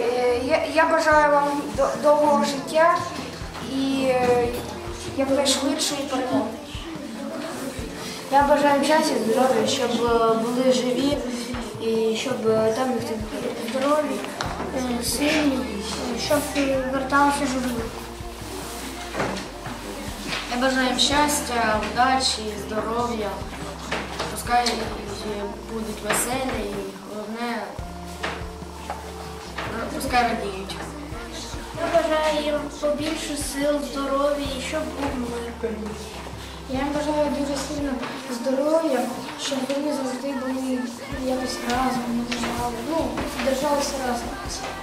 Е, Я, бажаю вам довгого життя і е, якнайшвидшої перемоги. Я бажаю щастя, здоров'я, щоб е, були живі і щоб там ніхто не здорові, сильні, щоб верталися живі. Я бажаю їм щастя, удачі, здоров'я. Пускай будуть веселі і головне, пускай радіють. Я бажаю їм побільше сил, здоров'я і щоб був мир. Я їм бажаю дуже сильно здоров'я, щоб вони завжди були якось разом, не держали. Ну, держалися разом.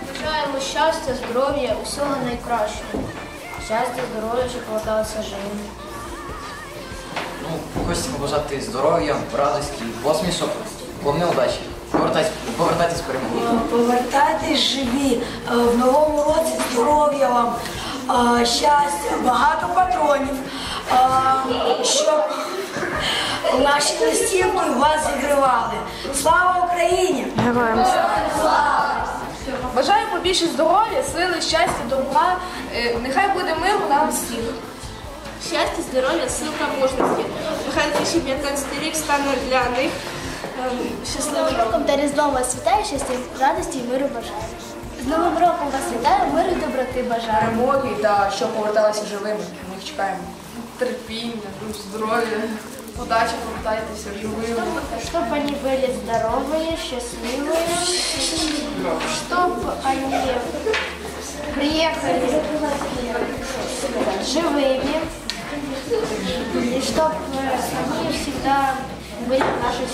Бажаємо щастя, здоров'я, усього найкращого. Щастя, здоров'я, щоб поверталися живими. Ну, хочеться побажати здоров'я, радості, посмішок, головне удачі. Повертайтесь, повертайтесь з. Повертайтесь живі е, в новому році здоров'я вам, е, щастя, багато патронів, е, щоб наші листівки вас зігрівали. Слава Україні! Бажаю побільше здоров'я, сили, щастя, добра. Е, Нехай буде мир у нас всіх. Щастя, здоров'я, сил та мужності. Нехай 2015 рік стане для них щасливим роком. Та Різдвом вас вітаю, щастя, радості і миру бажаю. З Новим роком вас вітаю, миру і доброти бажаю. Перемоги та щоб поверталися живими. Ми їх чекаємо. Терпіння, здоров'я, удачі, повертайтеся живими. Чтобы они были здоровые, счастливые, чтобы они приехали живыми, и чтобы они всегда были в наших